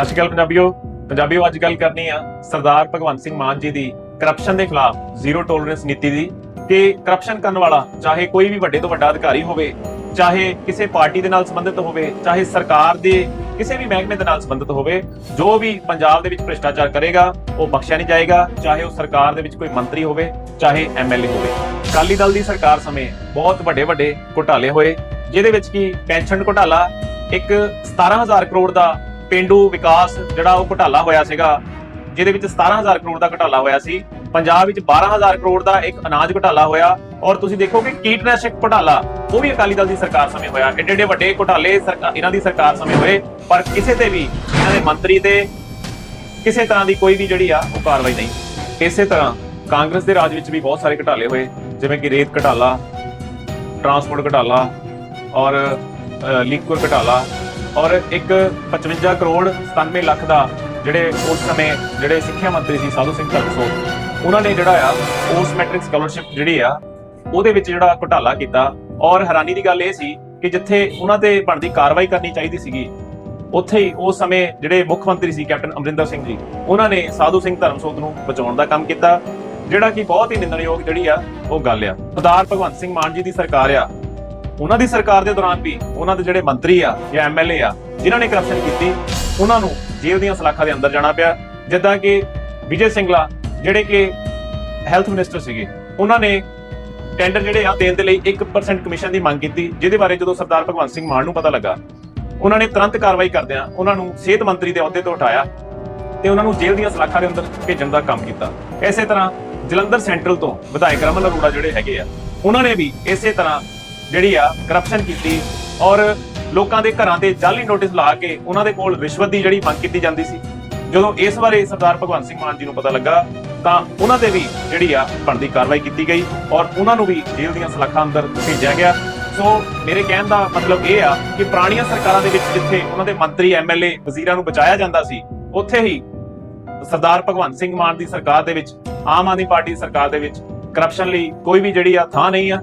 ਸਤਿ ਸ਼੍ਰੀ ਅਕਾਲ ਪੰਜਾਬੀਓ। ਪੰਜਾਬੀਓ, ਅੱਜ ਗੱਲ ਕਰਨੀ ਆ ਸਰਦਾਰ ਭਗਵੰਤ ਸਿੰਘ ਮਾਨ ਜੀ ਦੀ ਕਰਪਸ਼ਨ ਦੇ ਖਿਲਾਫ ਜ਼ੀਰੋ ਟੋਲਰੈਂਸ ਨੀਤੀ ਦੀ ਕਿ ਕਰਪਸ਼ਨ ਕਰਨ ਵਾਲਾ ਚਾਹੇ ਕੋਈ ਵੀ ਵੱਡੇ ਤੋਂ ਵੱਡਾ ਅਧਿਕਾਰੀ ਹੋਵੇ, ਚਾਹੇ ਕਿਸੇ ਪਾਰਟੀ ਦੇ ਨਾਲ ਸੰਬੰਧਿਤ ਹੋਵੇ, ਚਾਹੇ ਸਰਕਾਰ ਦੇ ਕਿਸੇ ਵੀ ਮਹਿਕਮੇ ਦੇ ਨਾਲ ਸੰਬੰਧਿਤ ਹੋਵੇ, ਜੋ ਵੀ ਪੰਜਾਬ ਦੇ ਵਿੱਚ ਭ੍ਰਿਸ਼ਟਾਚਾਰ ਕਰੇਗਾ, ਉਹ ਬਖਸ਼ਿਆ ਨਹੀਂ ਜਾਏਗਾ, ਚਾਹੇ ਉਹ ਸਰਕਾਰ ਦੇ ਵਿੱਚ ਕੋਈ ਮੰਤਰੀ ਹੋਵੇ, ਚਾਹੇ ਐਮਐਲਏ ਹੋਵੇ। ਅਕਾਲੀ ਦਲ ਦੀ ਸਰਕਾਰ ਸਮੇਂ ਬਹੁਤ ਵੱਡੇ ਵੱਡੇ ਘੁਟਾਲੇ ਹੋਏ, ਜਿਹਦੇ ਵਿੱਚ ਕੀ ਪੈਨਸ਼ਨ ਘੁਟਾਲਾ ਇੱਕ 17000 ਕਰੋੜ ਦਾ ਪਿੰਡੂ ਵਿਕਾਸ ਜਿਹੜਾ ਉਹ ਘੁਟਾਲਾ ਹੋਇਆ ਸੀਗਾ ਜਿਹਦੇ ਵਿੱਚ 17000 ਕਰੋੜ ਦਾ ਘੁਟਾਲਾ ਹੋਇਆ ਸੀ। ਪੰਜਾਬ ਵਿੱਚ 12000 ਕਰੋੜ ਦਾ ਇੱਕ ਅਨਾਜ ਘੁਟਾਲਾ ਹੋਇਆ ਔਰ ਤੁਸੀਂ ਦੇਖੋ ਕਿ ਕੀਟਨਾਸ਼ਕ ਘੁਟਾਲਾ ਉਹ ਵੀ ਅਕਾਲੀ ਦਲ ਦੀ ਸਰਕਾਰ ਸਮੇਂ ਹੋਇਆ। ਏਡੇ ਏਡੇ ਵੱਡੇ ਘੁਟਾਲੇ ਸਰਕਾਰ ਇਹਨਾਂ ਦੀ ਸਰਕਾਰ ਸਮੇਂ ਹੋਏ ਪਰ ਕਿਸੇ ਤੇ ਵੀ ਇਹਨਾਂ ਦੇ ਮੰਤਰੀ ਤੇ ਕਿਸੇ ਤਰ੍ਹਾਂ ਦੀ ਕੋਈ ਵੀ ਜਿਹੜੀ ਆ ਉਹ ਕਾਰਵਾਈ ਨਹੀਂ। ਇਸੇ ਤਰ੍ਹਾਂ ਕਾਂਗਰਸ ਦੇ ਰਾਜ ਵਿੱਚ ਵੀ ਬਹੁਤ ਸਾਰੇ ਘੁਟਾਲੇ ਹੋਏ ਜਿਵੇਂ ਕਿ ਰੇਤ ਘੁਟਾਲਾ ਟਰਾਂਸਪੋਰਟ ਘੁਟਾਲਾ ਔਰ ਅ, ਲਿਕਵਰ ਘੁਟਾਲਾ। ਔਰ ਇੱਕ 55 ਕਰੋੜ 97 ਲੱਖ ਦਾ ਜਿਹੜੇ ਉਸ ਸਮੇਂ ਜਿਹੜੇ ਸਿੱਖਿਆ ਮੰਤਰੀ ਸੀ ਸਾਧੂ ਸਿੰਘ ਧਰਮਸੋਤ ਉਹਨਾਂ ਨੇ ਜਿਹੜਾ ਆ, ਉਸ ਮੈਟ੍ਰਿਕ ਸਕਾਲਰਸ਼ਿਪ ਜਿਹੜੀ ਆ, ਉਹਦੇ ਵਿੱਚ ਜਿਹੜਾ ਘੁਟਾਲਾ ਕੀਤਾ। ਔਰ ਹੈਰਾਨੀ ਦੀ ਗੱਲ ਇਹ ਸੀ ਕਿ ਜਿੱਥੇ ਉਹਨਾਂ ਤੇ ਬਣਦੀ ਕਾਰਵਾਈ ਕਰਨੀ ਚਾਹੀਦੀ ਸੀਗੀ, ਉੱਥੇ ਹੀ ਉਸ ਸਮੇਂ ਜਿਹੜੇ ਮੁੱਖ ਮੰਤਰੀ ਸੀ ਕੈਪਟਨ ਅਮਰਿੰਦਰ ਸਿੰਘ ਜੀ, ਉਹਨਾਂ ਨੇ ਸਾਧੂ ਸਿੰਘ ਧਰਮਸੋਤ ਨੂੰ ਬਚਾਉਣ ਦਾ ਕੰਮ ਕੀਤਾ। ਜਿਹੜਾ ਕਿ ਬਹੁਤ ਹੀ ਨਿੰਦਣਯੋਗ ਜਿਹੜੀ ਆ, ਉਹ ਗੱਲ ਆ। ਸਰਦਾਰ ਭਗਵੰਤ ਸਿੰਘ ਮਾਨ ਜੀ ਦੀ ਸਰਕਾਰ ਆ ਉਹਨਾਂ ਦੀ ਸਰਕਾਰ ਦੇ ਦੌਰਾਨ ਵੀ ਉਹਨਾਂ ਦੇ ਜਿਹੜੇ ਮੰਤਰੀ ਆ ਜਾਂ ਐਮਐਲਏ ਆ, ਜਿਨ੍ਹਾਂ ਨੇ ਕਰਪਸ਼ਨ ਕੀਤੀ, ਉਹਨਾਂ ਨੂੰ ਜੇਲ੍ਹ ਦੀਆਂ ਸਲਾਖਾਂ ਦੇ ਅੰਦਰ ਜਾਣਾ ਪਿਆ। ਜਿੱਦਾਂ ਕਿ ਵਿਜੇ ਸਿੰਗਲਾ, ਜਿਹੜੇ ਕਿ ਹੈਲਥ ਮਿਨਿਸਟਰ ਸੀਗੇ, ਉਹਨਾਂ ਨੇ ਟੈਂਡਰ ਜਿਹੜੇ ਆ ਦੇਣ ਦੇ ਲਈ 1% ਕਮਿਸ਼ਨ ਦੀ ਮੰਗ ਕੀਤੀ, ਜਿਹਦੇ ਬਾਰੇ ਜਦੋਂ ਸਰਦਾਰ ਭਗਵੰਤ ਸਿੰਘ ਮਾਨ ਨੂੰ ਪਤਾ ਲੱਗਾ, ਉਹਨਾਂ ਨੇ ਤੁਰੰਤ ਕਾਰਵਾਈ ਕਰਦਿਆਂ ਉਹਨਾਂ ਨੂੰ ਸਿਹਤ ਮੰਤਰੀ ਦੇ ਅਹੁਦੇ ਤੋਂ ਹਟਾਇਆ ਤੇ ਉਹਨਾਂ ਨੂੰ ਜੇਲ੍ਹ ਦੀਆਂ ਸਲਾਖਾਂ ਦੇ ਅੰਦਰ ਭੇਜਣ ਦਾ ਕੰਮ ਕੀਤਾ। ਇਸੇ ਤਰ੍ਹਾਂ ਜਲੰਧਰ ਸੈਂਟਰਲ ਤੋਂ ਵਿਧਾਇਕ ਰਮਨ ਅਰੋੜਾ ਜਿਹੜੇ ਹੈਗੇ ਆ, ਉਹਨਾਂ ਨੇ ਵੀ ਇਸੇ ਤਰ੍ਹਾਂ ਜਿਹੜੀ ਆ ਕਰਪਸ਼ਨ ਕੀਤੀ ਔਰ ਲੋਕਾਂ ਦੇ ਘਰਾਂ ਤੇ ਜਾਲੀ ਨੋਟਿਸ ਲਾ ਕੇ ਉਹਨਾਂ ਦੇ ਕੋਲ ਰਿਸ਼ਵਤ ਦੀ ਜਿਹੜੀ ਮੰਗ ਕੀਤੀ ਜਾਂਦੀ ਸੀ। ਜਦੋਂ ਇਸ ਬਾਰੇ ਸਰਦਾਰ ਭਗਵੰਤ ਸਿੰਘ ਮਾਨ ਜੀ ਨੂੰ ਪਤਾ ਲੱਗਾ, ਤਾਂ ਉਹਨਾਂ ਤੇ ਵੀ ਜਿਹੜੀ ਆ ਬਣਦੀ ਕਾਰਵਾਈ ਕੀਤੀ ਗਈ ਔਰ ਉਹਨਾਂ ਨੂੰ ਵੀ ਜੇਲ੍ਹ ਦੀਆਂ ਸਲਾਖਾਂ ਅੰਦਰ ਭੇਜਿਆ ਗਿਆ। ਸੋ ਮੇਰੇ ਕਹਿਣ ਦਾ ਮਤਲਬ ਇਹ ਆ ਕਿ ਪੁਰਾਣੀਆਂ ਸਰਕਾਰਾਂ ਦੇ ਵਿੱਚ ਜਿੱਥੇ ਉਹਨਾਂ ਦੇ ਮੰਤਰੀ ਐਮਐਲਏ ਵਜ਼ੀਰਾਂ ਨੂੰ ਬਚਾਇਆ ਜਾਂਦਾ ਸੀ, ਉੱਥੇ ਹੀ ਸਰਦਾਰ ਭਗਵੰਤ ਸਿੰਘ ਮਾਨ ਦੀ ਸਰਕਾਰ ਦੇ ਵਿੱਚ, ਆਮ ਆਦਮੀ ਪਾਰਟੀ ਦੀ ਸਰਕਾਰ ਦੇ ਵਿੱਚ ਕਰਪਸ਼ਨ ਲਈ ਕੋਈ ਵੀ ਜਿਹੜੀ ਆ ਥਾਂ ਨਹੀਂ ਆ।